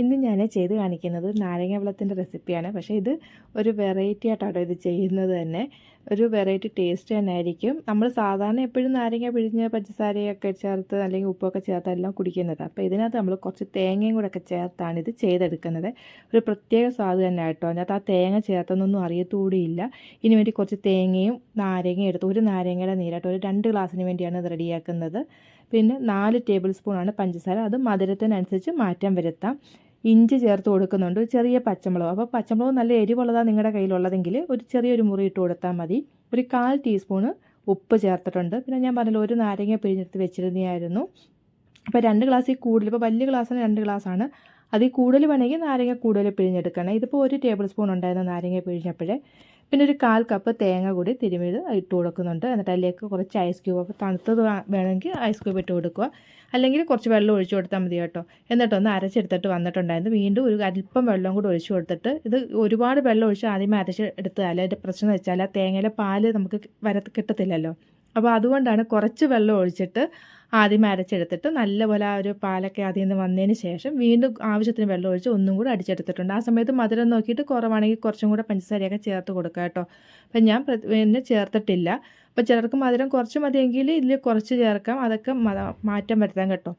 ഇന്ന് ഞാൻ ചെയ്ത് കാണിക്കുന്നത് നാരങ്ങ വെള്ളത്തിന്റെ റെസിപ്പിയാണ്. പക്ഷേ ഇത് ഒരു വെറൈറ്റി ആയിട്ടാണ് ഇത് ചെയ്യുന്നത് തന്നെ. ഒരു വെറൈറ്റി ടേസ്റ്റ് തന്നെ ആയിരിക്കും. നമ്മൾ സാധാരണ എപ്പോഴും നാരങ്ങ പിഴിഞ്ഞ് പഞ്ചസാരയൊക്കെ ചേർത്ത് അല്ലെങ്കിൽ ഉപ്പൊക്കെ ചേർത്ത് എല്ലാം കുടിക്കുന്നത്. അപ്പോൾ ഇതിനകത്ത് നമ്മൾ കുറച്ച് തേങ്ങയും കൂടെ ഒക്കെ ചേർത്താണ് ഇത് ചെയ്തെടുക്കുന്നത്. ഒരു പ്രത്യേക സ്വാദ് തന്നെ ആയിട്ടോ അതിനകത്ത് ആ തേങ്ങ ചേർത്തെന്നൊന്നും അറിയത്തുകൂടിയില്ല ഇതിന് വേണ്ടി കുറച്ച് തേങ്ങയും നാരങ്ങയും എടുത്ത് ഒരു നാരങ്ങയുടെ നീരായിട്ട് ഒരു രണ്ട് ഗ്ലാസ്സിന് വേണ്ടിയാണ് ഇത് റെഡിയാക്കുന്നത്. പിന്നെ നാല് ടേബിൾ സ്പൂണാണ് പഞ്ചസാര. അത് മധുരത്തിനനുസരിച്ച് മാറ്റം വരുത്താം. ഇഞ്ചി ചേർത്ത് കൊടുക്കുന്നുണ്ട്. ഒരു ചെറിയ പച്ചമുളക്. അപ്പോൾ പച്ചമുളക് നല്ല എരിവുള്ളതാണ് നിങ്ങളുടെ കയ്യിലുള്ളതെങ്കിൽ ഒരു ചെറിയൊരു മുറി ഇട്ട് കൊടുത്താൽ മതി. ഒരു കാൽ ടീസ്പൂണ് ഉപ്പ് ചേർത്തിട്ടുണ്ട്. പിന്നെ ഞാൻ പറഞ്ഞല്ലോ ഒരു നാരങ്ങ പിഴിഞ്ഞെടുത്ത് വെച്ചിരുന്നതായിരുന്നു. അപ്പോൾ രണ്ട് ഗ്ലാസ്സിൽ കൂടുതൽ ഇപ്പോൾ വലിയ ഗ്ലാസ്സിന് രണ്ട് ഗ്ലാസ്സാണ്. അതിൽ കൂടുതൽ വേണമെങ്കിൽ നാരങ്ങ കൂടുതൽ പിഴിഞ്ഞെടുക്കണം. ഇതിപ്പോൾ ഒരു ടേബിൾ സ്പൂൺ ഉണ്ടായിരുന്ന നാരങ്ങ പിഴിഞ്ഞപ്പോഴേ പിന്നെ ഒരു കാൽ കപ്പ് തേങ്ങ കൂടി തിരുമിത് ഇട്ട് കൊടുക്കുന്നുണ്ട്. എന്നിട്ട് അതിലേക്ക് കുറച്ച് ഐസ് ക്യൂബ് അപ്പോൾ തണുത്തത് വേണമെങ്കിൽ ഐസ് ക്യൂബ് ഇട്ട് കൊടുക്കുക. അല്ലെങ്കിൽ കുറച്ച് വെള്ളം ഒഴിച്ചു കൊടുത്താൽ മതി കേട്ടോ. എന്നിട്ടൊന്ന് അരച്ചെടുത്തിട്ട് വന്നിട്ടുണ്ടായിരുന്നു. വീണ്ടും ഒരു അല്പം വെള്ളം കൂടി ഒഴിച്ചു കൊടുത്തിട്ട് ഇത് ഒരുപാട് വെള്ളം ഒഴിച്ച് ആദ്യമേ അരച്ച് എടുത്താൽ അതിന്റെ പ്രശ്നം എന്ന് വെച്ചാൽ ആ തേങ്ങയിലെ പാൽ നമുക്ക് വര കിട്ടത്തില്ലല്ലോ. അപ്പോൾ അതുകൊണ്ടാണ് കുറച്ച് വെള്ളം ഒഴിച്ചിട്ട് ആദ്യം അരച്ചെടുത്തിട്ട് നല്ലപോലെ ആ ഒരു പാലൊക്കെ അതിൽ നിന്ന് വന്നതിന് ശേഷം വീണ്ടും ആവശ്യത്തിന് വെള്ളം ഒഴിച്ച് ഒന്നും കൂടെ അടിച്ചെടുത്തിട്ടുണ്ട്. ആ സമയത്ത് മധുരം നോക്കിയിട്ട് കുറവാണെങ്കിൽ കുറച്ചും കൂടെ പഞ്ചസാരയൊക്കെ ചേർത്ത് കൊടുക്കുക കേട്ടോ. അപ്പം ഞാൻ പിന്നെ ചേർത്തിട്ടില്ല. അപ്പോൾ ചിലർക്ക് മധുരം കുറച്ച് മതിയെങ്കിൽ ഇതിൽ കുറച്ച് ചേർക്കാം. അതൊക്കെ മാറ്റം വരുത്താം കേട്ടോ.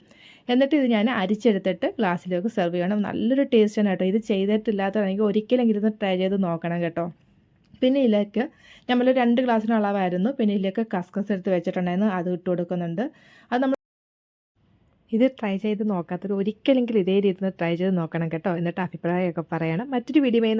എന്നിട്ട് ഇത് ഞാൻ അരിച്ചെടുത്തിട്ട് ഗ്ലാസ്സിലേക്ക് സെർവ് ചെയ്യണം. നല്ലൊരു ടേസ്റ്റാണ് കേട്ടോ. ഇത് ചെയ്തിട്ടില്ലാത്തതാണെങ്കിൽ ഒരിക്കലെങ്കിലും ഇരുന്ന് ട്രൈ ചെയ്ത് നോക്കണം കേട്ടോ. പിന്നെ ഇതിലേക്ക് നമ്മൾ രണ്ട് ഗ്ലാസ്സിന് അളവായിരുന്നു. പിന്നെ ഇതിലേക്ക് കസ്കസ് എടുത്ത് വെച്ചിട്ടുണ്ടായിരുന്നു. അത് ഇട്ട് കൊടുക്കുന്നുണ്ട്. അത് നമ്മൾ ഇത് ട്രൈ ചെയ്ത് നോക്കാത്തൊരു ഒരിക്കലെങ്കിലും ഇതേ രീതിയിൽ ട്രൈ ചെയ്ത് നോക്കണം കേട്ടോ. എന്നിട്ട് അഭിപ്രായമൊക്കെ പറയണം. മറ്റൊരു വീഡിയോയുമായി